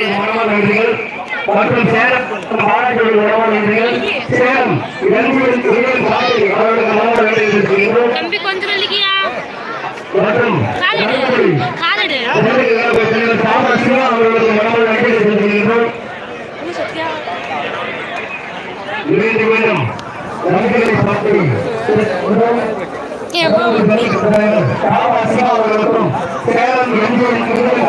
உணவு நன்றிகள் மற்றும் சேலம் பாராட்டுடைய உணவு நன்றிகள் சேலம் மற்றும் அவர்களுக்கு உணவு நன்றிகள் தெரிவிக்கின்றோம் மீண்டும் மீண்டும் நன்றிகளை பார்த்து அவர்களுக்கும் சேலம் எம்ஜிஆர் கிருஷ்ணன்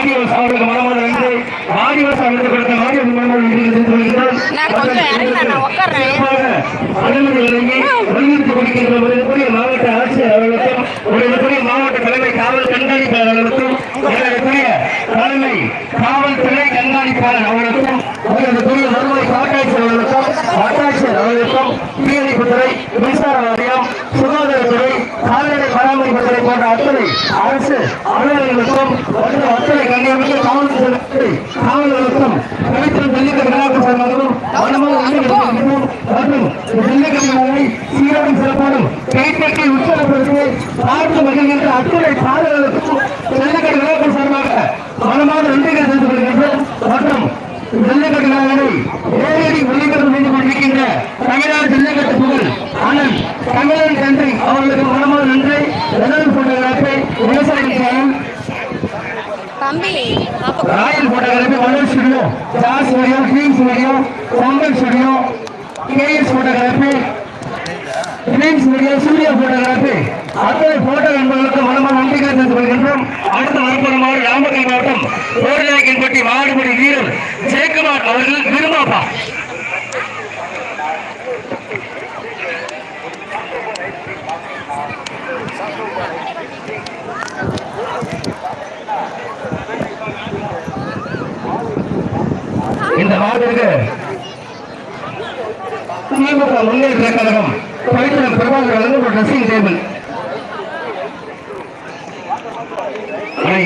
ஆடியோஸ் அவர்களுக்கு மனமான நன்றி ஆடியோஸ் அவர்களுக்கு கொடுத்த ஆடியோஸ் மனமான நன்றி உட்கார்றேன். அனுமதி வழங்கி வலியுறுத்தி கொடுக்கின்ற உங்களுக்குரிய மாவட்ட ஆட்சியர் அவர்களுக்கும் உங்களுக்குரிய மாவட்ட தலைமை காவல் கண்காணிப்பாளர் அவர்களுக்கும் உங்களுக்குரிய தலைமை காவல்துறை கண்காணிப்பாளர் அவர்களுக்கும் உங்களுக்குரிய வருவாய் காட்டாட்சியர் அவர்களுக்கும் வட்டாட்சியர் அவர்களுக்கும் தீயணைப்புத்துறை மின்சார வாரியம் சுகாதாரத்துறை கால்நடை பராமரிப்பதை போன்ற அத்தனை அரசு அலுவலர்களுக்கும் மற்றும் அத்தனை கண்ணியமிக்க காவல்துறை காவலர்களுக்கும் கலெக்டர் ஜல்லிக்கட்டு விழாக்கு சார்பாகவும் மனமாக நன்றி மற்றும் ஜல்லிக்கட்டு சீரோடும் சிறப்போடும் கைப்பற்றி உற்சாகப்படுத்தி பார்த்து மகிழ்கின்ற அத்தனை பாடல்களுக்கும் royal photography Manoj studio jazz studio cream studio Pongal studio KS photography cream studio Surya photography அத்தனை போட்டோ நண்பர்களுக்கு மனமாக நன்றிகளை தெரிவித்துக் கொள்கின்றோம். அடுத்த வரப்போற நாமக்கல் மாவட்டம் கோரிநாயக்கன்பட்டி மாடுபடி வீரர் ஜெயக்குமார் அவர்கள் விரும்பாப்பா. இந்த மாட்டிற்கு திமுக முன்னேற்ற கழகம் பவித்திரம் பிரபாகர் வழங்கும் ஒரு ட்ரெஸ்ஸிங் டேபிள்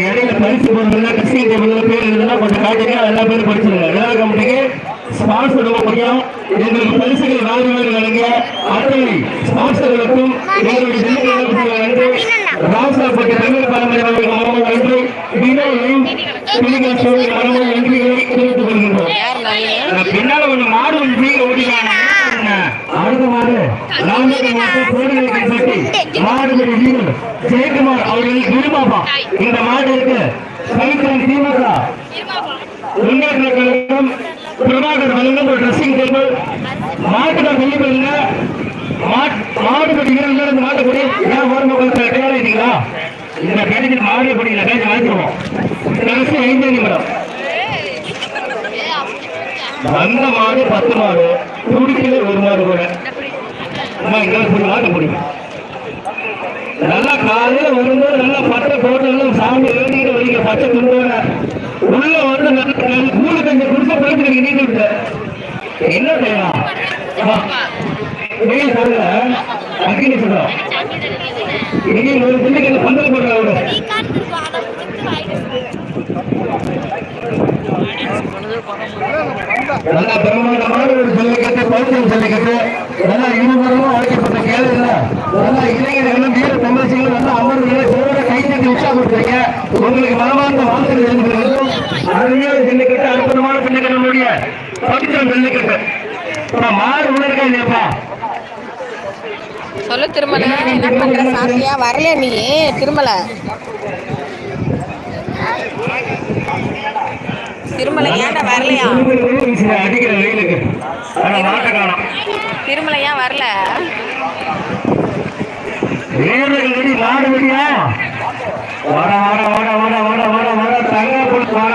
இடையில பரிசு பொருள் ட்ரெஸ்ஸிங் டேபிள் பேர் கொஞ்சம் காட்டுங்க எல்லா பேரும் படிச்சிருங்க. எல்லா கமிட்டிக்கு ஸ்பான்சர் ரொம்ப முக்கியம். எங்களுக்கு பரிசுகள் வாரி வாரி அத்தனை ஸ்பான்சர்களுக்கும் எங்களுடைய திமுக நன்றி ராசாப்பட்டி தமிழ் பாரம்பரிய மரமும் நன்றி. பின்னால ஒண்ணு மாடு ஒண்ணு வீங்க ஓடிக்கான அடுத்த மாடு. கோடிநாயக்கன்பட்டி மாடுபடி வீரர் ஜெயக்குமார் அவர்கள் இந்த மாடு இருக்கு. பவித்திரன் திமுக முன்னேற்ற கழகம் பிரபாகர் வழங்கும் ஒரு ட்ரெஸ்ஸிங் டேபிள் மாட்டுக்கார் சொல்லி பாருங்க மாடுபடி வீரர்கள் இந்த மாட்டுப்படி ஏன் ஓரமாக கொஞ்சம் தயாரிட்டீங்களா இந்த மாடிய படிக்கல பேச்சு வாங்கிடுவோம் கடைசி ஐந்து நிமிடம். நல்ல மாடு பத்து மாடு. துடிக்கல ஒரு மாடு கூட. அம்மா இங்க ஒரு நல்லா காலையில வரும்போது நல்லா பட்டை போட்டு எல்லாம் சாமி வேண்டிக்கிட்டு வரீங்க பச்சை துண்டோட உள்ள வந்து நல்ல கூலு கஞ்சி குடிச்ச போயிட்டு நீங்க நீட்டு விட்டு. என்ன செய்யலாம்? நீங்க சொல்லுங்க. அக்கினி சொல்றோம் இனி ஒரு பிள்ளைக்கு பந்தல் போடுற அவரு? நீ காட்டுக்கு அதை நல்லா பிரம்மாண்டமான ஒரு ஜல்லிக்கட்டு பௌத்தியம் ஜல்லிக்கட்டு நல்லா இருவரும் அழைக்கப்பட்ட கேள்விகள் நல்லா இளைஞர்களும் வீர தமிழ்ச்சிகளும் நல்லா அமர்வுகளை சிறந்த கைத்தட்டி உற்சாகப்படுத்துறீங்க உங்களுக்கு மனமார்ந்த வாழ்த்துக்கள் எழுதுகிறோம் அருமையான ஜல்லிக்கட்டு அற்புதமான ஜல்லிக்கட்டு நம்முடைய பவித்திரம் ஜல்லிக்கட்டு. இப்ப மாடு உணர்க்கா இல்லையாப்பா. சொல்லு திருமலை என்ன பண்ற சாப்பிட்டியா? வரல நீ? திருமலை. திருமலை ஏன்டா வரலையா? திருமலை ஏன் வரல? வெடி வாட வாட வாட வாட வாட வாட தங்க வாட.